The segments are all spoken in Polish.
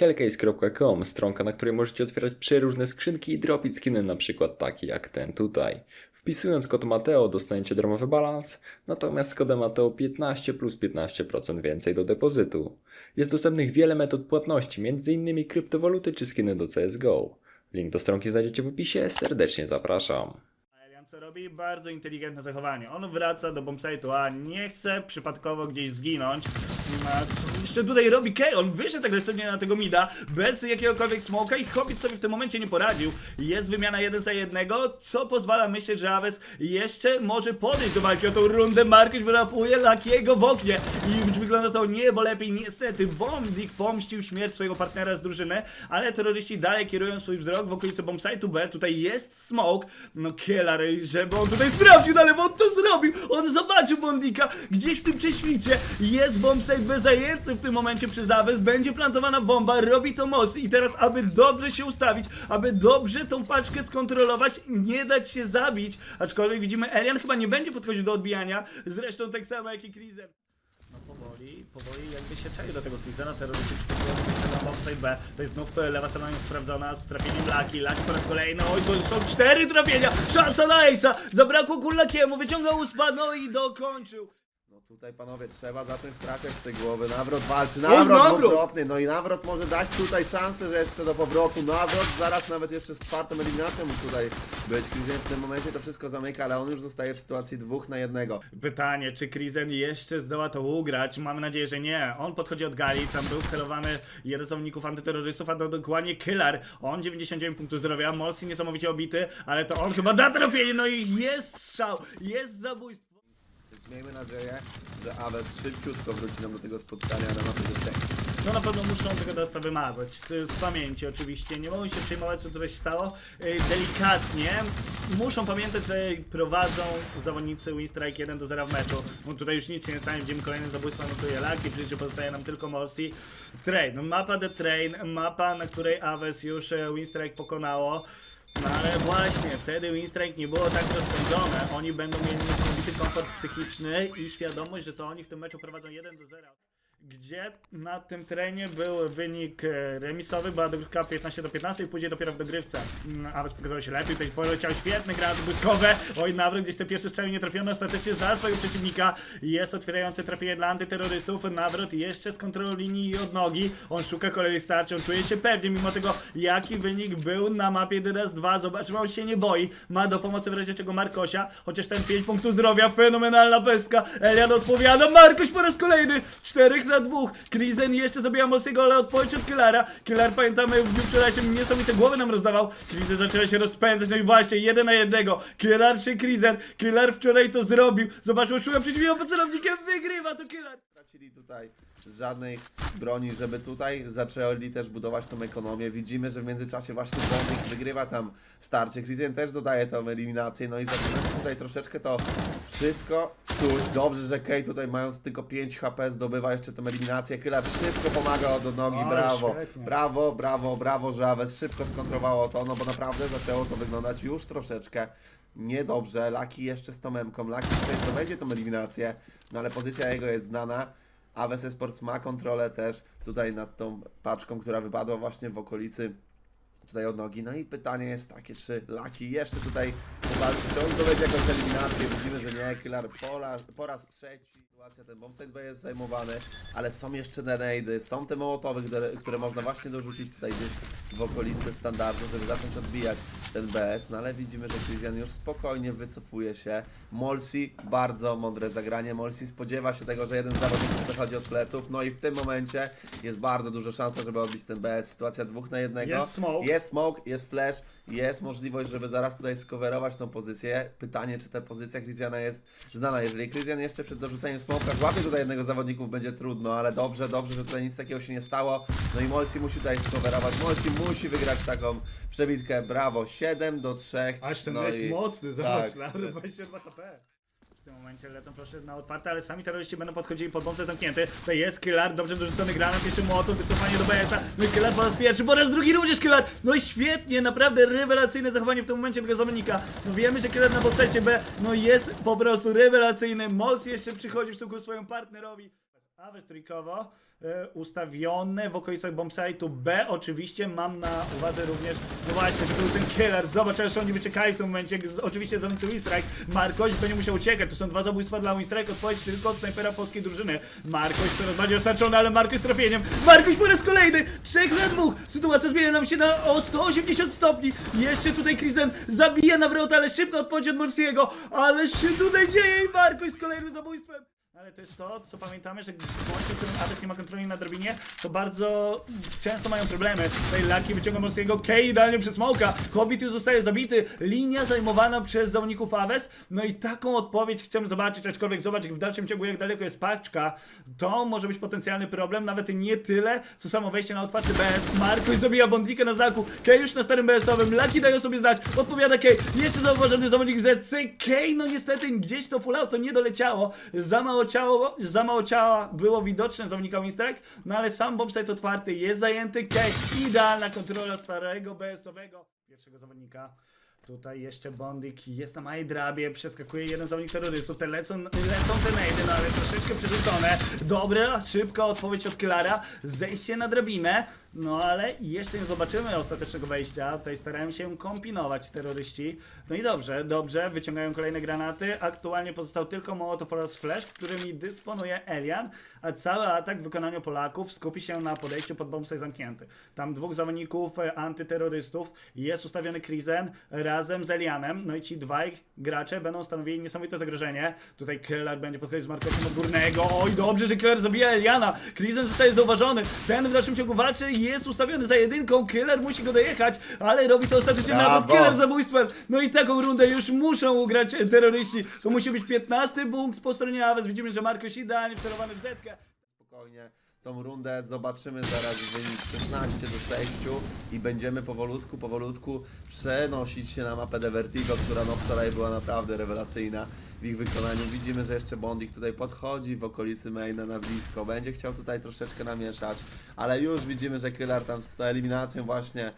Hellcase.com, stronka, na której możecie otwierać przeróżne skrzynki i dropić skiny, na przykład taki jak ten tutaj. Wpisując kod Mateo dostaniecie darmowy balans, natomiast z kodem Mateo 15 plus 15% więcej do depozytu. Jest dostępnych wiele metod płatności, m.in. kryptowaluty czy skiny do CSGO. Link do stronki znajdziecie w opisie, serdecznie zapraszam. Elian co robi? Bardzo inteligentne zachowanie. On wraca do bombsite'u, a nie chce przypadkowo gdzieś zginąć. Jeszcze tutaj robi Kay? On wyszedł agresywnie na tego mida, bez jakiegokolwiek smoka i Hobbit sobie w tym momencie nie poradził. Jest wymiana jeden za jednego, co pozwala myśleć, że Aves jeszcze może podejść do walki o tą rundę. Markiś wyrapuje Lakiego w oknie i wygląda to niebo lepiej. Niestety, Bombdik pomścił śmierć swojego partnera z drużyny, ale terroryści dalej kierują swój wzrok w okolicy bombsite'u B. Tutaj jest smoke, no killer, żeby on tutaj sprawdził, no ale on to zrobił. On zobaczył Bondika gdzieś w tym prześwicie. Jest bombsite B zajęty w tym momencie przez Aves, będzie plantowana bomba, robi to most i teraz, aby dobrze się ustawić, aby dobrze tą paczkę skontrolować, nie dać się zabić. Aczkolwiek widzimy, Elian chyba nie będzie podchodził do odbijania, zresztą tak samo jak i Krizen. No powoli, powoli jakby się czai do tego Krizena, terroryści na bombsite B. To jest znów lewa strona niesprawdzona z trafieniem Laki. Laki po raz kolejny, oj to są cztery trafienia, szansa na Ace'a, zabrakło Kullakiemu, wyciągał uspa, no i dokończył. Tutaj panowie trzeba zacząć trafiać w te głowy. Nawrot walczy, nawrot nawrot! dwukrotny. No i nawrot może dać tutaj szansę, że jeszcze do powrotu. Nawrot zaraz nawet jeszcze z czwartą eliminacją mógł tutaj być. Krizen w tym momencie to wszystko zamyka, ale on już zostaje w sytuacji dwóch na jednego. Pytanie, czy Krizen jeszcze zdoła to ugrać? Mamy nadzieję, że nie. On podchodzi od gali, tam był celowany jeden z zawodników antyterrorystów, a to dokładnie Killer. On 99 punktów zdrowia, Molsi niesamowicie obity, ale to on chyba da trafienie, no i jest strzał, jest zabójstwo. Miejmy nadzieję, że Aves szybciutko wróci nam do tego spotkania na mapie Tek. No na pewno muszą tego dosta wymazać, z, pamięci oczywiście, nie mogą się przejmować co tutaj się stało, yy, delikatnie, muszą pamiętać, że prowadzą zawodnicy Winstrike 1 do 0 w meczu, bo tutaj już nic się nie stanie, widzimy kolejne zabójstwo, notuje Laki, w życiu pozostaje nam tylko Morsi. Train, no mapa The Train, mapa, na której Aves już e, Winstrike pokonało, no ale właśnie, wtedy Winstrike nie było tak rozpędzone, oni będą mieli niesamowity komfort psychiczny i świadomość, że to oni w tym meczu prowadzą 1 do 0 gdzie na tym terenie był wynik e, remisowy, była dogrywka 15 do 15 i później dopiero w dogrywce. Mm, Aves pokazał się lepiej, tutaj poleciał świetny granat błyskowe, oj nawrót, gdzieś te pierwsze strzały nie trafiono, ostatecznie za swojego przeciwnika. Jest otwierające trafienie dla antyterrorystów, nawrót jeszcze z kontrolą linii i od nogi, on szuka kolejnych starć, on czuje się pewnie, mimo tego jaki wynik był na mapie DDS 2, zobaczymy, on się nie boi, ma do pomocy w razie czego Markosia, chociaż ten 5 punktów zdrowia, fenomenalna pestka, Elian odpowiada, Markoś po raz kolejny, 4 na dwóch. Krizen jeszcze zabija Mossiego, ale odpowiedź od Killara. Killar pamiętamy w dniu wczorajszym niesamowite głowy nam rozdawał. Krizen zaczyna się rozpędzać, no i właśnie, jeden na jednego. Killar czy Krizen? Killar wczoraj to zrobił. Zobaczmy, szuka przeciwnikiem, pod celownikiem wygrywa to Killar. Tracili tutaj żadnej broni, żeby tutaj zaczęli też budować tą ekonomię. Widzimy, że w międzyczasie właśnie Bonding wygrywa tam starcie. Christian też dodaje tą eliminację, no i zaczyna tutaj troszeczkę to wszystko czuć. Dobrze, że Kay tutaj mając tylko 5 HP zdobywa jeszcze tą eliminację. Kyla szybko pomaga od nogi, brawo. Brawo, brawo, brawo, że Aves szybko skontrowało to, no bo naprawdę zaczęło to wyglądać już troszeczkę niedobrze. Laki jeszcze z Tomemką, Laki tutaj zdobędzie tą eliminację, no ale pozycja jego jest znana. Aves Esports ma kontrolę też tutaj nad tą paczką, która wypadła właśnie w okolicy tutaj od nogi. No i pytanie jest takie, czy Laki jeszcze tutaj powalczy, czy on zdobędzie jakąś eliminację. Widzimy, że nie, Killer po raz, po raz trzeci. Sytuacja, ten bombsite B jest zajmowany, ale są jeszcze denade'y, są te mołotowy, które, które można właśnie dorzucić tutaj gdzieś w okolicy standardu, żeby zacząć odbijać ten BS, no ale widzimy, że Christian już spokojnie wycofuje się. Molsi, bardzo mądre zagranie. Molsi spodziewa się tego, że jeden z zawodników przechodzi od pleców, no i w tym momencie jest bardzo duża szansa, żeby odbić ten BS. Sytuacja dwóch na jednego. Jest smoke. Jest smoke, jest flash, jest możliwość, żeby zaraz tutaj skowerować tą pozycję. Pytanie, czy ta pozycja Christiana jest znana. Jeżeli Christian jeszcze przed dorzuceniem smoka złapie tutaj jednego z zawodników, będzie trudno, ale dobrze, dobrze, że tutaj nic takiego się nie stało. No i Molsi musi tutaj skowerować. Molsi musi wygrać taką przebitkę. Brawo, 7 do 3. Aż ten no i- mocny, zobacz, tak. nawet 22 HP. W tym momencie lecą proszę na otwarte, ale sami terroryści będą podchodzili pod bombce zamknięty. To jest Killar, dobrze dorzucony granat, jeszcze młotów, wycofanie do BS-a. No i Killar po raz pierwszy, po raz drugi również Killar. No i świetnie, naprawdę rewelacyjne zachowanie w tym momencie tego zawodnika. No wiemy, że Killar na bombsecie B, no jest po prostu rewelacyjny. Mols jeszcze przychodzi w stosunku swoją partnerowi. Aves trójkowo e, ustawione w okolicach bombsite'u B. Oczywiście mam na uwadze również, no właśnie, że był ten killer. Zobacz, aż oni wyczekali w tym momencie. Oczywiście zabójcy Winstrike. Markoś będzie musiał uciekać. To są dwa zabójstwa dla Winstrike. Odpowiedź tylko od snajpera polskiej drużyny. Markoś coraz bardziej osaczony, ale Markoś trafieniem. Markoś po raz kolejny! Trzech na dwóch! Sytuacja zmienia nam się na o 180 stopni. Jeszcze tutaj Krisen zabija na wrot, ale szybko odpowiedź od Morsiego. Ale się tutaj dzieje i Markoś z kolejnym zabójstwem. Ale to jest to, co pamiętamy, że w w którym Adex nie ma kontroli na drabinie, to bardzo często mają problemy. Tutaj Lucky wyciąga mocnego Kay idealnie przez smoka. Hobbit już zostaje zabity. Linia zajmowana przez zawodników Aves. No i taką odpowiedź chcemy zobaczyć, aczkolwiek zobacz w dalszym ciągu jak daleko jest paczka. To może być potencjalny problem, nawet nie tyle, co samo wejście na otwarty BS. Markoś zabija Bondika na znaku. Kay już na starym BS-owym. Lucky daje sobie znać. Odpowiada Kay. Jeszcze zauważony zawodnik ZC. Kay, no niestety gdzieś to full to nie doleciało. Za mało ciało, za mało ciała było widoczne zawodnika Winstrike, no ale sam bombsite otwarty jest zajęty. Kay, idealna kontrola starego BS-owego. Pierwszego zawodnika. Tutaj jeszcze Bondik jest na małej drabie, przeskakuje jeden zawodnik terrorystów, te lecą, lecą te nejdy, no ale troszeczkę przerzucone. Dobra, szybka odpowiedź od Klara, zejście na drabinę, no ale jeszcze nie zobaczymy ostatecznego wejścia, tutaj starają się kombinować terroryści. No i dobrze, dobrze, wyciągają kolejne granaty, aktualnie pozostał tylko Molotov oraz Flash, którymi dysponuje Elian, a cały atak w wykonaniu Polaków skupi się na podejściu pod bombsite zamknięty. Tam dwóch zawodników e, antyterrorystów, jest ustawiony Krizen razem z Elianem, no i ci dwaj gracze będą stanowili niesamowite zagrożenie. Tutaj Killer będzie podchodzić z Markosem od górnego, oj dobrze, że Killer zabija Eliana, Krizen zostaje zauważony, ten w dalszym ciągu walczy, jest ustawiony za jedynką, Killer musi go dojechać, ale robi to ostatecznie Brawo. nawet Killer zabójstwem, no i taką rundę już muszą ugrać e, terroryści, to musi być 15 punkt po stronie Aves, widzimy, że Markos idealnie wcelowany w zetkę. Spokojnie. Tą rundę zobaczymy zaraz wynik 16 do 6 i będziemy powolutku, powolutku przenosić się na mapę de Vertigo, która no wczoraj była naprawdę rewelacyjna w ich wykonaniu. Widzimy, że jeszcze Bondik tutaj podchodzi w okolicy maina na blisko, będzie chciał tutaj troszeczkę namieszać, ale już widzimy, że Killer tam z eliminacją właśnie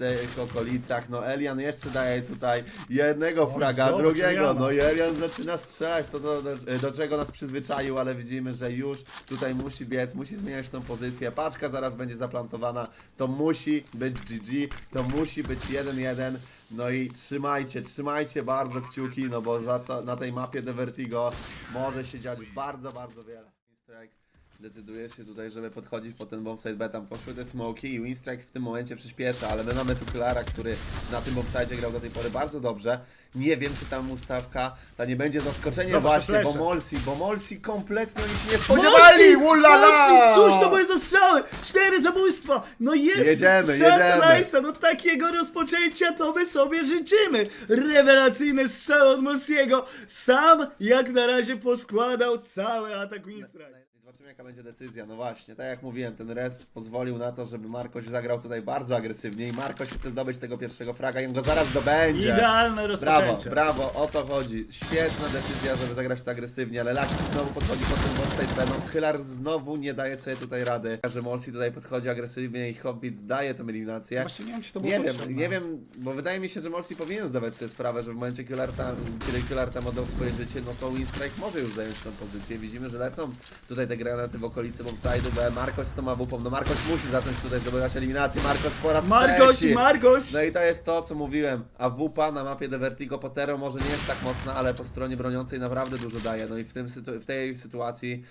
tych okolicach, no Elian jeszcze daje tutaj jednego fraga, zobacz, drugiego, Eliana. no i Elian zaczyna strzelać, to do, do, do czego nas przyzwyczaił, ale widzimy, że już tutaj musi biec, musi zmieniać tą pozycję, paczka zaraz będzie zaplantowana, to musi być GG, to musi być 1-1, no i trzymajcie, trzymajcie bardzo kciuki, no bo za to, na tej mapie The Vertigo może się dziać bardzo, bardzo wiele. Strike decyduje się tutaj, żeby podchodzić po ten bombsite B, tam poszły te smoki i Winstrike w tym momencie przyspiesza, ale my mamy tu Klara, który na tym bombsite grał do tej pory bardzo dobrze. Nie wiem, czy tam ustawka ta nie będzie zaskoczeniem Zobacz, właśnie, bo flesze. Molsi, bo Molsi kompletnie się nie spodziewali! Ulala! Mosi, Cóż to były za strzały? Cztery zabójstwa! No jest Jedziemy, szansa jedziemy. na Ace'a, no takiego rozpoczęcia to my sobie życzymy! Rewelacyjny strzał od Mosiego, sam jak na razie poskładał cały atak Winstrike. Zobaczymy jaka będzie decyzja, no właśnie, tak jak mówiłem, ten res pozwolił na to, żeby Markoś zagrał tutaj bardzo agresywnie i Markoś chce zdobyć tego pierwszego fraga i on go zaraz zdobędzie. Idealne Brawo, rozpoczęcie. brawo, o to chodzi. Świetna decyzja, żeby zagrać tak agresywnie, ale Laki znowu podchodzi pod ten bombsite B. No, Hylar znowu nie daje sobie tutaj rady. Że Molsi tutaj podchodzi agresywnie i Hobbit daje tę eliminację. Właśnie nie wiem, czy to było Nie wiem, potrzebne. nie wiem, bo wydaje mi się, że Molsi powinien zdawać sobie sprawę, że w momencie, tam, kiedy Killer tam oddał swoje życie, no to Winstrike może już zająć tę pozycję. Widzimy, że lecą tutaj te granaty w okolicy bombside'u, bo Markoś z tą awupą, no Markoś musi zacząć tutaj zdobywać eliminację, Markoś po raz Margoś, trzeci. Margoś! No i to jest to, co mówiłem. A WUPA na mapie The Vertigo Potero może nie jest tak mocna, ale po stronie broniącej naprawdę dużo daje. No i w, tym, sytu- w tej sytuacji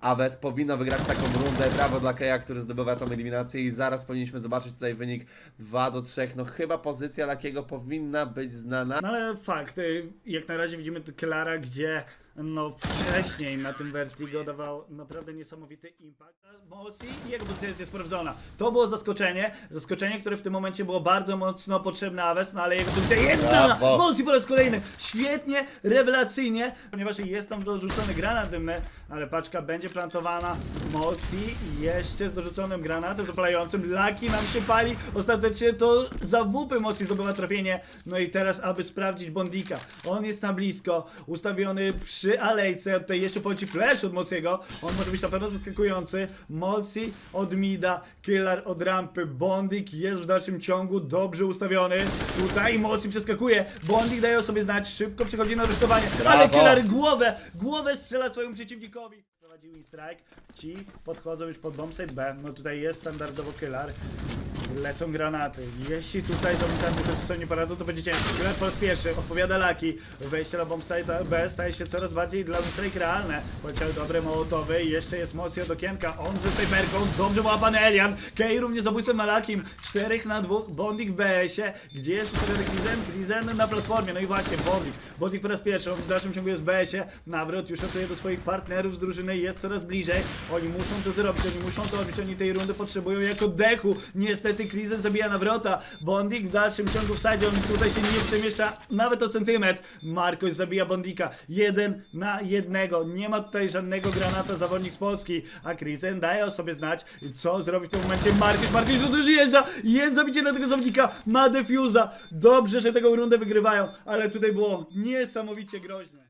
Aves powinno wygrać taką rundę. Brawo dla Keja, który zdobywa tą eliminację i zaraz powinniśmy zobaczyć tutaj wynik 2 do 3. No chyba pozycja Lakiego powinna być znana. No ale fakt, y, jak na razie widzimy tu Klara, gdzie no wcześniej na tym Vertigo dawał naprawdę niesamowity impact. Mosi i jego pozycja jest sprawdzona. To było zaskoczenie, zaskoczenie, które w tym momencie było bardzo mocno potrzebne Aves, no ale jego pozycja jest znana. Brawo. Mosi po raz kolejny, świetnie, rewelacyjnie, ponieważ jest tam dorzucony granat dymny, ale paczka będzie plantowana. Mosi jeszcze z dorzuconym granatem zapalającym, Laki nam się pali, ostatecznie to za WP Mosi zdobywa trafienie, no i teraz aby sprawdzić Bondika, on jest na blisko, ustawiony przy alejce. Ja Tutaj jeszcze poleci flash od Mociego. On może być na pewno zaskakujący. Moci od mida, Killer od rampy. Bondik jest w dalszym ciągu dobrze ustawiony. Tutaj Moci przeskakuje. Bondik daje o sobie znać. Szybko przechodzi na rusztowanie. Ale Brawo. Killer głowę, głowę strzela swojemu przeciwnikowi. Prowadził in strike. Ci podchodzą już pod bombsite B. No tutaj jest standardowo Killer. Lecą granaty. Jeśli tutaj zombie też sobie nie poradzą, to będzie ciężko. Killer po raz pierwszy odpowiada Laki. Wejście na bombsite B staje się coraz bardziej dla Strike realne. Poleciały dobre mołotowy. Jeszcze jest mocy od okienka. On ze snajperką. Dobrze łapany Elian. Kej również zabójstwem na Lakim. Czterech na dwóch. Bonding w BS-ie. Gdzie jest Krizen? Krizen na platformie. No i właśnie, Bonding. Bonding po raz pierwszy. On w dalszym ciągu jest w BS-ie. Nawrot już ratuje do swoich partnerów z drużyny. Jest coraz bliżej. Oni muszą to zrobić. Oni muszą to robić. Oni tej rundy potrzebują jako dechu. Niestety Krizen zabija Nawrota. Bonding w dalszym ciągu w sadzie. On tutaj się nie przemieszcza nawet o centymetr. Markoś zabija Bondika. Jeden na jednego. Nie ma tutaj żadnego granata zawodnik z Polski. A Krizen daje o sobie znać, co zrobić w tym momencie Markoś. Markoś tu dojeżdża. Jest zabicie na tego zawodnika. Ma defuza. Dobrze, że tego rundę wygrywają. Ale tutaj było niesamowicie groźne.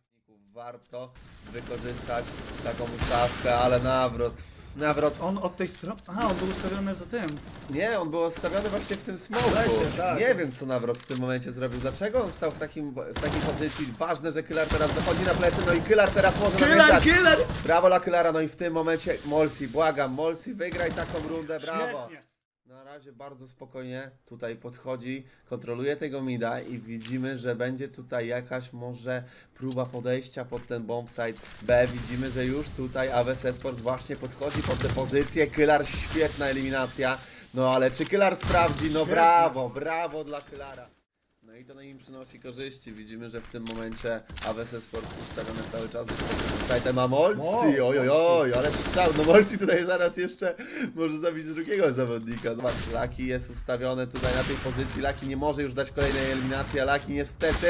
Warto wykorzystać taką ustawkę, ale nawrot. Nawrot. On od tej strony. A, on był ustawiony za tym. Nie, on był stawiany właśnie w tym smoku. Lesie, tak. Nie wiem co nawrot w tym momencie zrobił. Dlaczego on stał w, takim, w takiej pozycji? Ważne, że Killer teraz dochodzi na plecy, no i Killer teraz może Killer, namieszać. killer! Brawo dla Killera, no i w tym momencie Molsi, błagam, Molsi wygraj taką rundę, brawo. Świetnie. Na razie bardzo spokojnie tutaj podchodzi, kontroluje tego mida i widzimy, że będzie tutaj jakaś może próba podejścia pod ten bombsite B. Widzimy, że już tutaj AWS Esports właśnie podchodzi pod tę pozycję. Killer, świetna eliminacja. No ale czy Killer sprawdzi? No brawo, brawo dla Killara. No i to na nim przynosi korzyści. Widzimy, że w tym momencie AWS Esports ustawione cały czas sajtem ma Molsi. Oj, oj, oj, ale strzał. No Molsi tutaj zaraz jeszcze może zabić drugiego zawodnika. Zobacz, Laki jest ustawiony tutaj na tej pozycji. Laki nie może już dać kolejnej eliminacji, a Laki niestety.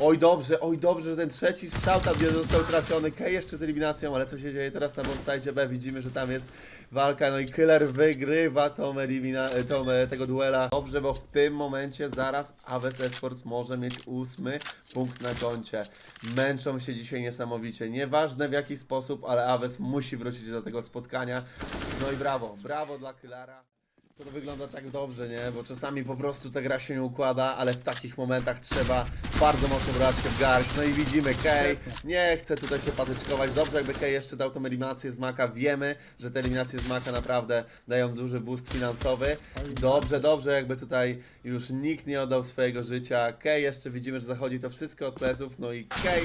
Oj dobrze, oj dobrze, że ten trzeci strzał tam nie został trafiony. Kej jeszcze z eliminacją, ale co się dzieje teraz na bombsite B? Widzimy, że tam jest walka. No i Killer wygrywa tą elimina, tą, e, tego duela. Dobrze, bo w tym momencie zaraz AWS Esports może mieć ósmy punkt na koncie. Męczą się dzisiaj niesamowicie. Nieważne w jaki sposób, ale AWS musi wrócić do tego spotkania. No i brawo, brawo dla Kylara. To wygląda tak dobrze, nie? Bo czasami po prostu ta gra się nie układa, ale w takich momentach trzeba bardzo mocno brać się w garść. No i widzimy, Kej nie chce tutaj się patyczkować. Dobrze, jakby Kej jeszcze dał tą eliminację z Maka. Wiemy, że te eliminacje z Maka naprawdę dają duży boost finansowy. Dobrze, dobrze, jakby tutaj już nikt nie oddał swojego życia. Kej jeszcze widzimy, że zachodzi to wszystko od pleców. No i Kej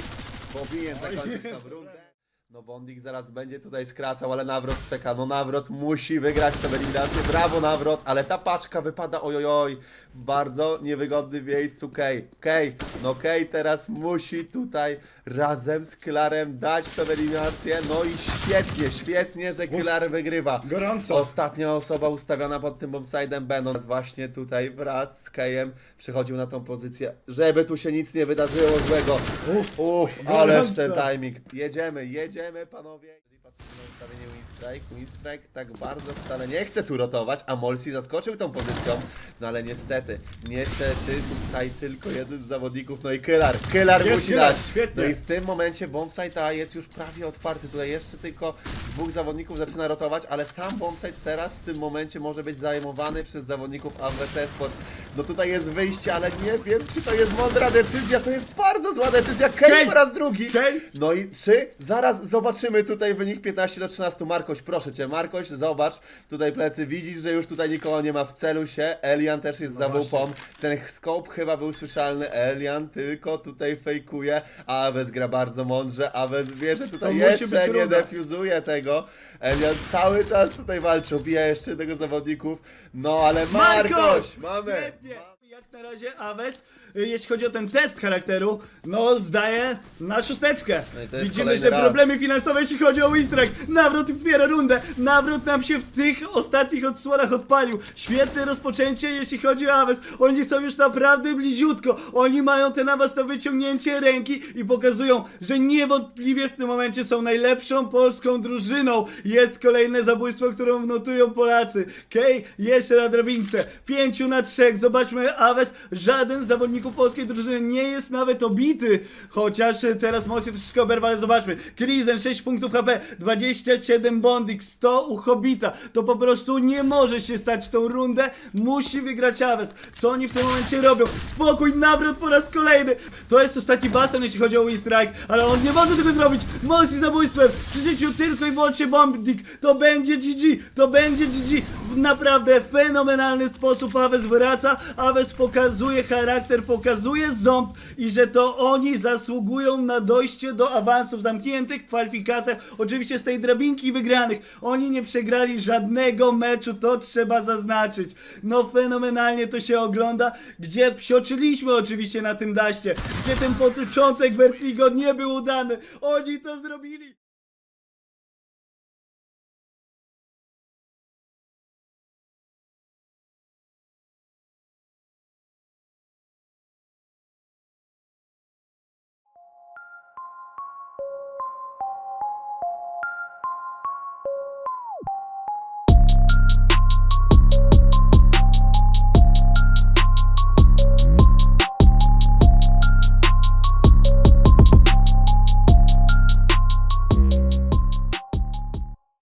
powinien zakończyć tą rundę. No Bondik zaraz będzie tutaj skracał, ale Nawrot czeka. No Nawrot musi wygrać tę eliminację. Brawo Nawrot, ale ta paczka wypada ojojoj w bardzo niewygodnym miejscu. Kej, Kej, no Kej teraz musi tutaj razem z Klarem dać tę eliminację. No i świetnie, świetnie, że Klar wygrywa. Gorąco. Ostatnia osoba ustawiona pod tym bombsidem będąc właśnie tutaj wraz z Kejem przechodził na tą pozycję, żeby tu się nic nie wydarzyło złego. Uff, uff, ależ ten gorąco. timing. Jedziemy, jedziemy panowie. Jeżeli patrzymy na ustawienie Winstrike, Winstrike tak bardzo wcale nie chce tu rotować, a Molsi zaskoczył tą pozycją, no ale niestety, niestety tutaj tylko jeden z zawodników, no i Kylar, Kylar Jest musi dać. świetnie. No i w tym momencie bombsite A jest już prawie otwarty. Tutaj jeszcze tylko dwóch zawodników zaczyna rotować, ale sam bombsite teraz w tym momencie może być zajmowany przez zawodników AWS Esports. No tutaj jest wyjście, ale nie wiem, czy to jest mądra decyzja. To jest bardzo zła decyzja. Kej! po raz drugi. No i czy zaraz zobaczymy tutaj wynik 15 do 13. Markoś, proszę cię, Markoś, zobacz tutaj plecy. Widzisz, że już tutaj nikogo nie ma w celu się. Elian też jest za No właśnie. WP. Ten scope chyba był słyszalny. Elian tylko tutaj fejkuje. Aves gra bardzo mądrze. Aves wie, że To tutaj musi jeszcze nie runda. defuzuje tego. Elian cały czas tutaj walczy. Obija jeszcze jednego z zawodników. No ale Markoś! Mamy! Świetnie! Jak na razie Aves, jeśli chodzi o ten test charakteru, no zdaje na szósteczkę. No i to jest Widzimy, kolejny że raz. problemy finansowe, jeśli chodzi o Winstrike. Nawrot otwiera rundę. Nawrot nam się w tych ostatnich odsłonach odpalił. Świetne rozpoczęcie, jeśli chodzi o Aves. Oni są już naprawdę bliziutko. Oni mają ten awans na wyciągnięcie ręki i pokazują, że niewątpliwie w tym momencie są najlepszą polską drużyną. Jest kolejne zabójstwo, którą notują Polacy. Kej jeszcze na drabince. Pięciu na trzech. Zobaczmy Aves, żaden z zawodników polskiej drużyny nie jest nawet obity. Chociaż teraz mocno troszeczkę oberwa, ale zobaczmy. Krizen 6 punktów HP, 27 bonding, 100 u Hobita. To po prostu nie może się stać tą rundę. Musi wygrać Aves. Co oni w tym momencie robią? Spokój, nawrót po raz kolejny. To jest ostatni bastion, jeśli chodzi o Win Strike, ale on nie może tego zrobić. Mosi zabójstwem. Przy życiu tylko i wyłącznie bombing. To będzie GG. To będzie GG. Naprawdę fenomenalny sposób Aves wraca. Aves pokazuje charakter, pokazuje ząb i że to oni zasługują na dojście do awansów zamkniętych w kwalifikacjach. Oczywiście z tej drabinki wygranych. Oni nie przegrali żadnego meczu, to trzeba zaznaczyć. No fenomenalnie to się ogląda, gdzie psioczyliśmy oczywiście na tym daście, gdzie ten początek Vertigo nie był udany. Oni to zrobili.